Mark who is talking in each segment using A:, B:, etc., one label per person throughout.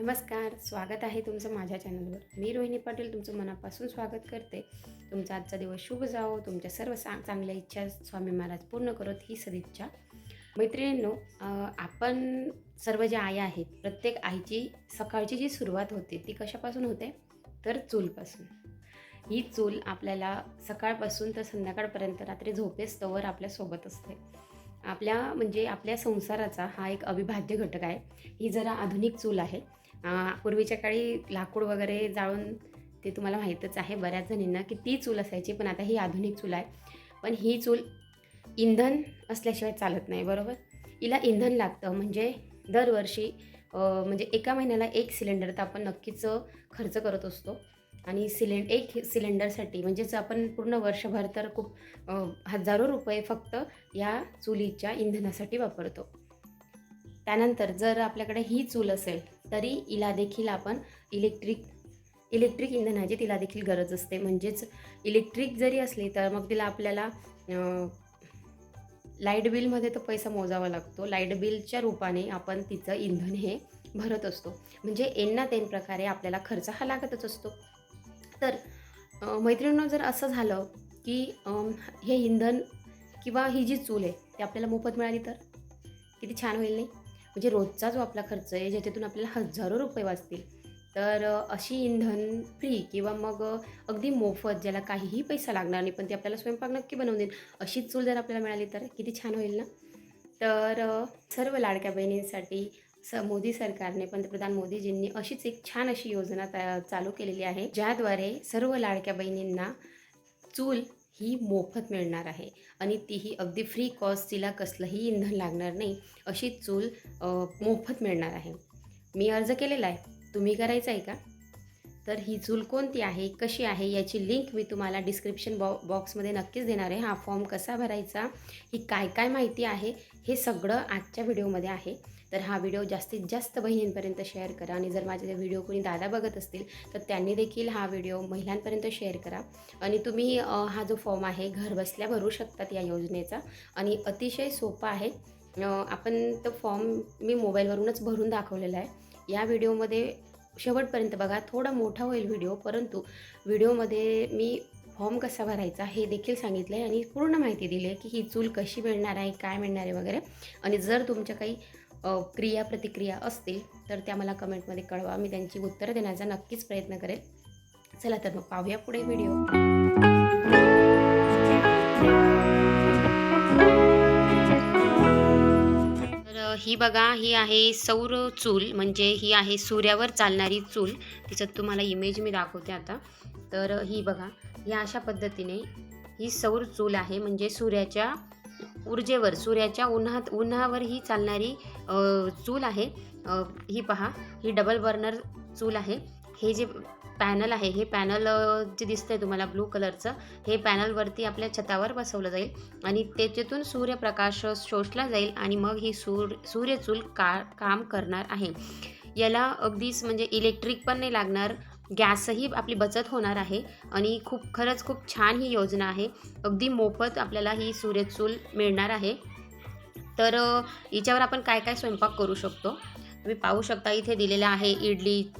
A: नमस्कार स्वागत आहे तुमचं माझ्या चॅनलवर. मी रोहिणी पाटील तुमचं मनापासून स्वागत करते. तुमचा आजचा दिवस शुभ जावो. तुमच्या सर्व सा चांगल्या इच्छा स्वामी महाराज पूर्ण करत ही सदिच्छा. मैत्रिणींनो आपण सर्व ज्या आया आहेत प्रत्येक आईची सकाळची जी सुरुवात होते ती कशापासून होते? तर चूलपासून. ही चूल आपल्याला सकाळपासून तर संध्याकाळपर्यंत रात्री झोपेस्तवर आपल्यासोबत असते. आपल्या म्हणजे आपल्या संसाराचा हा एक अविभाज्य घटक आहे. ही जरा आधुनिक चूल आहे. पूर्वीच्या काळी लाकूड वगैरे जाळून ते तुम्हाला माहीतच आहे बऱ्याच जणींना की ती चूल असायची पण आता ही आधुनिक चूल आहे. पण ही चूल इंधन असल्याशिवाय चालत नाही बरोबर? हिला इंधन लागतं म्हणजे दरवर्षी म्हणजे एका महिन्याला एक सिलेंडर तर आपण नक्कीच खर्च करत असतो. आणि सिलेंड एक सिलेंडरसाठी म्हणजेच आपण पूर्ण वर्षभर तर खूप हजारो रुपये फक्त या चुलीच्या इंधनासाठी वापरतो. त्यानंतर जर आपल्याकडे ही चूल असेल तरी हिला देखील आपण इलेक्ट्रिक इलेक्ट्रिक इंधनाची तिला देखील गरज असते. म्हणजेच इलेक्ट्रिक जरी असली तर मग तिला आपल्याला लाइट बिलमध्ये तर पैसा मोजावा लागतो. लाइट बिलच्या रूपाने आपण तिचं इंधन हे भरत असतो. म्हणजे एन तेन प्रकारे आपल्याला खर्च हा लागतच असतो. तर मैत्रिणींनो जर असं झालं की हे इंधन किंवा ही जी चूल आहे ती आपल्याला मोफत मिळाली तर? किती छान होईल नाही? म्हणजे रोजचा जो आपला खर्च आहे ज्याच्यातून आपल्याला हजारो रुपये वाचतील. तर अशी इंधन फ्री किंवा मग अगदी मोफत ज्याला काहीही पैसा लागणार नाही पण ती आपल्याला स्वयंपाक नक्की बनवून देईल अशीच चूल जर आपल्याला मिळाली तर किती छान होईल ना? तर सर्व लाडक्या बहिणींसाठी स मोदी सरकारने पंतप्रधान मोदीजींनी अशीच एक छान अशी योजना चालू केलेली आहे ज्याद्वारे सर्व लाडक्या बहिणींना चूल ही मोफत मिळणार आहे. आणि तीही अगदी फ्री कॉस्ट तिला कसलंही इंधन लागणार नाही अशी चूल मोफत मिळणार आहे. मी अर्ज केलेला आहे. तुम्ही करायचं आहे का? तर ही चूल कोणती आहे कशी आहे याची लिंक मी तुम्हाला डिस्क्रिप्शन बॉ बॉक्समध्ये नक्कीच देणार आहे. हा फॉर्म कसा भरायचा ही काय काय माहिती आहे हे सगळं आजच्या व्हिडिओमध्ये आहे. तर हा व्हिडिओ जास्तीत जास्त बहिणींपर्यंत शेअर करा. आणि जर माझे व्हिडिओ कोणी दादा बघत असतील तर त्यांनी देखील हा व्हिडिओ महिलांपर्यंत शेअर करा. आणि तुम्ही हा जो फॉर्म आहे घर बसल्या भरू शकतात या योजनेचा. आणि अतिशय सोपा आहे. आपण तो फॉर्म मी मोबाईलवरूनच भरून दाखवलेला आहे. या व्हिडिओमध्ये शेवटपर्यंत बघा थोडा मोठा होईल व्हिडिओ परंतु व्हिडिओमध्ये मी फॉर्म कसा भरायचा हे देखील सांगितलं आहे आणि पूर्ण माहिती दिली आहे की ही चूल कशी मिळणार आहे काय मिळणार आहे वगैरे. आणि जर तुमच्या काही क्रिया प्रतिक्रिया असतील तर त्या मला कमेंटमध्ये कळवा. मी त्यांची उत्तरं देण्याचा नक्कीच प्रयत्न करेल. चला तर मग पाहूया पुढे व्हिडिओ. तर ही बघा ही आहे सौर चूल म्हणजे ही आहे सूर्यावर चालणारी चूल. तिच्यात तुम्हाला इमेज मी दाखवते आता. तर ही बघा या अशा पद्धतीने ही सौर चूल आहे म्हणजे सूर्याच्या ऊर्जेवर सूर्याच्या उन्हात उन्हावर ही चालणारी चूल आहे. ही पहा ही डबल बर्नर चूल आहे. हे जे पॅनल आहे हे पॅनल जे दिसतंय तुम्हाला ब्लू कलरचं हे पॅनलवरती आपल्या छतावर बसवलं जाईल आणि त्याच्यातून सूर्यप्रकाश शोषला जाईल आणि मग ही सूर सूर्यचूल का काम करणार आहे. याला अगदीच म्हणजे इलेक्ट्रिक पण नाही लागणार गॅसही आपली बचत होणार आहे आणि खूप खरंच खूप छान ही योजना आहे. अगदी मोफत आपल्याला ही सूर्यचूल मिळणार आहे. तर याच्यावर हिच्यावर आपण काय काय स्वयंपाक करू शकतो? तुम्ही पाहू शकता इथे दिलेलं आहे इडली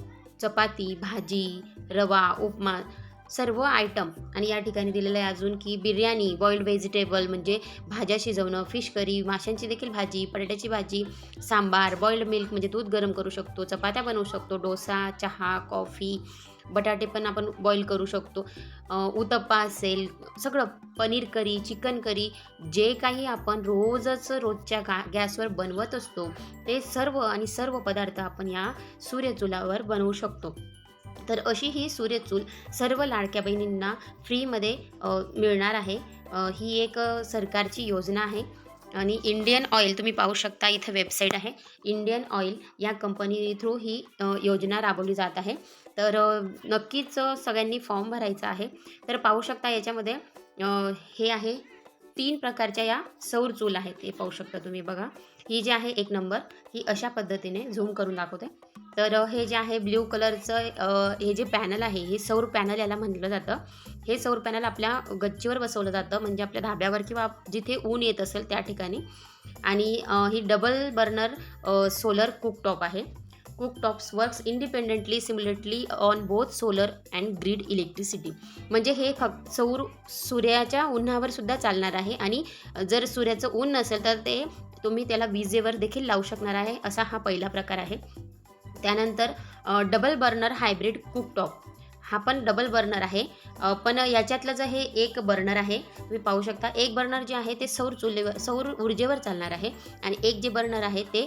A: चपाती भाजी रवा उपमा. सर्व आयटम आणि या ठिकाणी दिलेलं आहे अजून की बिर्याणी बॉईल्ड व्हेजिटेबल म्हणजे भाज्या शिजवणं फिश करी माशांची देखील भाजी बटाट्याची भाजी सांबार बॉईल्ड मिल्क म्हणजे दूध गरम करू शकतो चपात्या बनवू शकतो डोसा चहा कॉफी बटाटे पण आपण बॉईल करू शकतो. उतप्पा उत्तप्पा असेल सगळं पनीर करी चिकन करी जे काही आपण रोजच रोजच्या गा गॅसवर बनवत असतो ते सर्व आणि सर्व पदार्थ आपण या सूर्यचुलावर बनवू शकतो. तर अशी ही सूर्यचूल सर्व लाडक्या बहिणींना फ्रीमध्ये मिळणार आहे. ही एक सरकारची योजना आहे. आणि इंडियन ऑइल तुम्ही पाहू शकता इथं वेबसाईट आहे. इंडियन ऑइल या कंपनी थ्रू ही योजना राबवली जात आहे. तर नक्कीच सगळ्यांनी फॉर्म भरायचा आहे. तर पाहू शकता याच्यामध्ये हे आहे. तीन प्रकारच्या या सौर चूल आहेत. ते पाहू शकता तुम्ही बघा. ही जी आहे एक नंबर ही अशा पद्धतीने झूम करून दाखवते. तर हे जे आहे ब्ल्यू कलरचं हे जे पॅनल आहे हे सौर पॅनल याला म्हटलं जातं. हे सौर पॅनल आपल्या गच्चीवर बसवलं जातं म्हणजे आपल्या धाब्यावर किंवा जिथे ऊन येत असेल त्या ठिकाणी. आणि ही डबल बर्नर सोलर कुकटॉप आहे. Cooktops works independently simultaneously on both solar and grid electricity. म्हणजे हे फक्त सौर सूर्याच्या उन्हावर सुद्धा चालणार आहे आणि जर सूर्याचं ऊन नसेल तर ते तुम्ही त्याला विजेवर देखील लावू शकणार आहे असा हा पहिला प्रकार आहे. त्यानंतर डबल बर्नर हायब्रिड कुकटॉप हा पण डबल बर्नर आहे. पण याच्यातलं जे हे एक बर्नर आहे तुम्ही पाहू शकता. एक बर्नर जे आहे ते सौर चुलीवर सौर ऊर्जेवर चालणार आहे आणि एक जे बर्नर आहे ते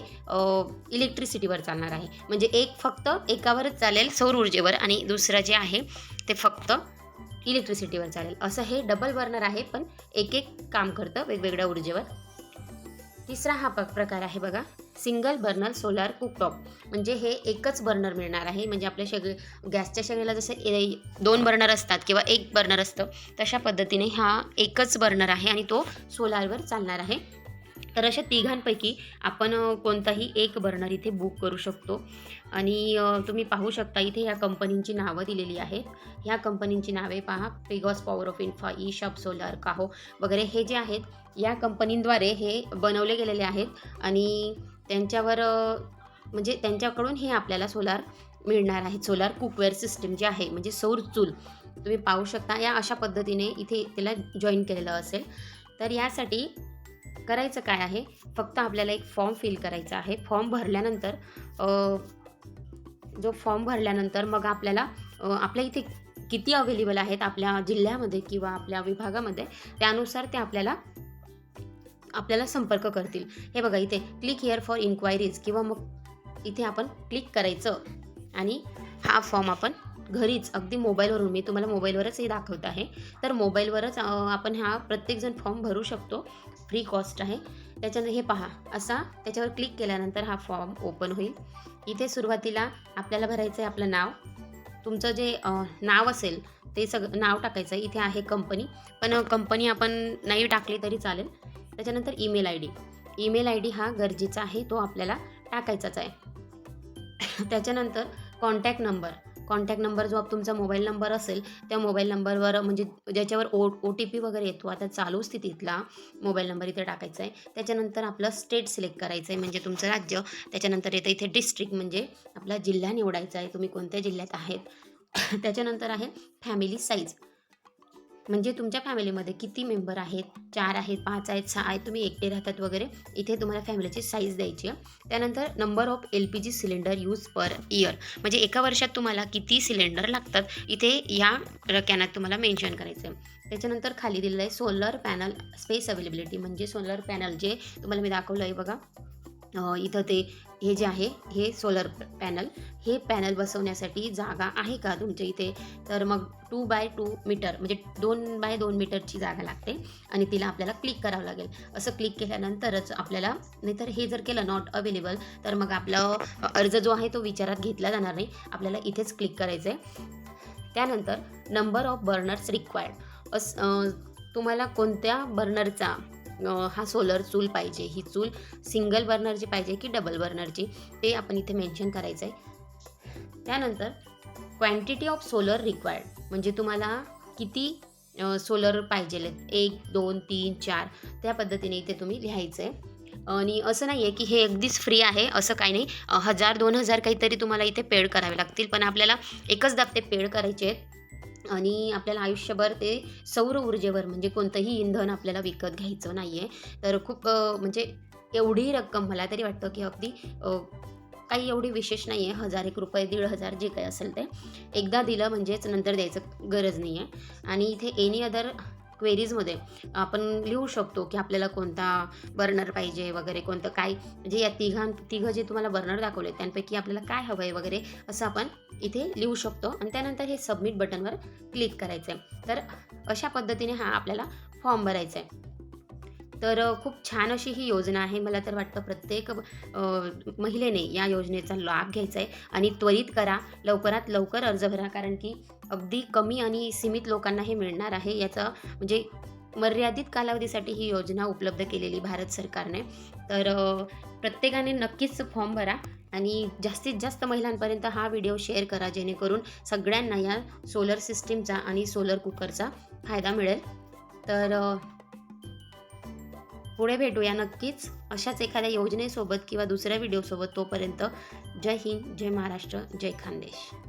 A: इलेक्ट्रिसिटीवर चालणार आहे. म्हणजे एक फक्त एकावरच चालेल सौर ऊर्जेवर आणि दुसरं जे आहे ते फक्त इलेक्ट्रिसिटीवर चालेल. असं हे डबल बर्नर आहे पण एक एक काम करतं वेगवेगळ्या ऊर्जेवर. तिसरा हा प- प्रकार आहे बघा. Single burner solar cooktop. म्हणजे हे एकच बर्नर मिळणार आहे. म्हणजे आपल्या शेगडी गॅसच्या शेगडीला जसं ए- दोन बर्नर असतात किंवा एक बर्नर असतं तशा पद्धतीने हा एकच बर्नर आहे आणि तो सोलारवर चालणार आहे. तर अशा तिघांपैकी आपण कोणताही एक बर्नर इथे बुक करू शकतो. आणि तुम्ही पाहू शकता इथे ह्या कंपनींची नावं दिलेली आहेत. ह्या कंपनींची नावे पहा. पेगॉस पॉवर ऑफ इन्फा ई शॉप सोलार काहो वगैरे हे जे आहेत या कंपनींद्वारे हे बनवले गेलेले आहेत. आणि त्यांच्यावर म्हणजे त्यांच्याकडून हे आपल्याला सोलार मिळणार आहे. सोलार कुकवेअर सिस्टीम जे आहे म्हणजे सौर चूल तुम्ही पाहू शकता. या अशा पद्धतीने इथे त्याला जॉईन केलेलं असेल. तर यासाठी करायचं काय आहे? फक्त आपल्याला एक फॉर्म फिल करायचा आहे. फॉर्म भरल्यानंतर जो फॉर्म भरल्यानंतर मग आपल्याला आपल्या इथे किती अवेलेबल आहेत? आपल्या जिल्ह्यामध्ये किंवा आपल्या विभागामध्ये त्यानुसार ते आपल्याला आपल्याला संपर्क करतील. हे बघा इथे क्लिक हिअर फॉर इन्क्वायरीज किंवा मग इथे आपण क्लिक करायचं. आणि हा फॉर्म आपण घरीच अगदी मोबाईलवरून मी तुम्हाला मोबाईलवरच हे दाखवत आहे. तर मोबाईलवरच आपण हा प्रत्येकजण फॉर्म भरू शकतो. फ्री कॉस्ट आहे. त्याच्यानंतर हे पहा असा त्याच्यावर क्लिक केल्यानंतर हा फॉर्म ओपन होईल. इथे सुरुवातीला आपल्याला भरायचं आहे आपलं नाव. तुमचं जे नाव असेल ते सगळं नाव टाकायचं आहे इथे आहे कंपनी पण कंपनी आपण नाही टाकली तरी चालेल. त्याच्यानंतर email I D. Email I D हा गरजेचा आहे तो आपल्याला टाकायचाच आहे. त्याच्यानंतर कॉन्टॅक्ट नंबर. कॉन्टॅक्ट नंबर जो तुमचा मोबाईल नंबर असेल त्या मोबाईल नंबरवर म्हणजे ज्याच्यावर ओ ओ टी पी वगैरे येतो आता चालू स्थितीतला मोबाईल नंबर इथे टाकायचा आहे त्याच्यानंतर आपलं स्टेट सिलेक्ट करायचं आहे म्हणजे तुमचं राज्य. त्याच्यानंतर येतं इथे डिस्ट्रिक्ट म्हणजे आपला जिल्हा निवडायचा आहे तुम्ही कोणत्या जिल्ह्यात आहेत. त्याच्यानंतर आहे फॅमिली साईज. म्हणजे तुमच्या फॅमिलीमध्ये किती मेंबर आहेत? चार आहेत पाच आहेत सहा आहेत तुम्ही एकटे राहतात वगैरे इथे तुम्हाला फॅमिलीची साईज द्यायची आहे. त्यानंतर number of L P G cylinder use per year म्हणजे एका वर्षात तुम्हाला किती सिलेंडर लागतात? इथे या रक्यानात तुम्हाला मेन्शन करायचं आहे त्याच्यानंतर खाली दिलेलं आहे सोलर पॅनल स्पेस अवेलेबिलिटी म्हणजे सोलर पॅनल जे तुम्हाला मी दाखवलं आहे बघा इथं ते हे जे आहे हे सोलर पॅनल हे पॅनल बसवण्यासाठी जागा आहे का तुमच्या इथे? तर मग टू बाय टू मीटर म्हणजे दोन बाय दोन मीटरची जागा लागते आणि तिला आपल्याला क्लिक करावं लागेल. असं क्लिक केल्यानंतरच आपल्याला नाहीतर हे जर केलं नॉट अवेलेबल तर मग आपला अर्ज जो आहे तो विचारात घेतला जाणार नाही. आपल्याला इथेच क्लिक करायचं आहे त्यानंतर नंबर ऑफ बर्नर्स रिक्वायर्ड अस तुम्हाला कोणत्या बर्नरचा हा सोलर चूल पाहिजे. ही चूल सिंगल बर्नरची पाहिजे की डबल बर्नरची ते आपण इथे मेन्शन करायचं आहे त्यानंतर क्वांटिटी ऑफ सोलर रिक्वायर्ड म्हणजे तुम्हाला किती सोलर पाहिजे एक दोन तीन चार. त्या पद्धतीने इथे तुम्ही लिहायचं आहे आणि असं नाही आहे की हे अगदीच फ्री आहे असं काही नाही. हजार दोन हजार काहीतरी तुम्हाला इथे पेड करावे लागतील. पण आपल्याला एकच दाब ते पेड करायचे आहेत. आणि आपल्याला आयुष्यभर ते सौर ऊर्जेवर म्हणजे कोणतंही इंधन आपल्याला विकत घ्यायचं नाही आहे तर खूप म्हणजे एवढी रक्कम मला तरी वाटतं की अगदी काही एवढी विशेष नाही आहे हजार एक रुपये दीड हजार जे काही असेल ते. एकदा दिलं म्हणजेच नंतर द्यायचं गरज नाही आहे आणि इथे एनी अदर क्वेरीजमध्ये आपण लिहू शकतो की आपल्याला कोणता बर्नर पाहिजे वगैरे कोणतं काय. म्हणजे या तिघां तिघं जे तुम्हाला बर्नर दाखवले त्यांपैकी आपल्याला काय हवं आहे वगैरे असं आपण इथे लिहू शकतो. आणि त्यानंतर हे सबमिट बटनवर क्लिक करायचं आहे तर अशा पद्धतीने हा आपल्याला फॉर्म भरायचा आहे तर खूप छान अशी ही योजना आहे. मला तर वाटतं प्रत्येक महिलेने या योजनेचा लाभ घ्यायचा आहे आणि त्वरित करा. लवकरात लवकर अर्ज भरा कारण की अगदी कमी आणि सीमित लोकांना हे मिळणार आहे. याचं म्हणजे मर्यादित कालावधीसाठी ही योजना उपलब्ध केलेली भारत सरकारने. तर प्रत्येकाने नक्कीच फॉर्म भरा आणि जास्तीत जास्त महिलांपर्यंत हा व्हिडिओ शेअर करा जेणेकरून सगळ्यांना या सोलर सिस्टीमचा आणि सोलर कुकरचा फायदा मिळेल. तर पुढे भेटूया नक्कीच अशाच एखाद्या योजनेसोबत किंवा दुसऱ्या व्हिडिओसोबत तोपर्यंत जय हिंद जय महाराष्ट्र जय खानदेश.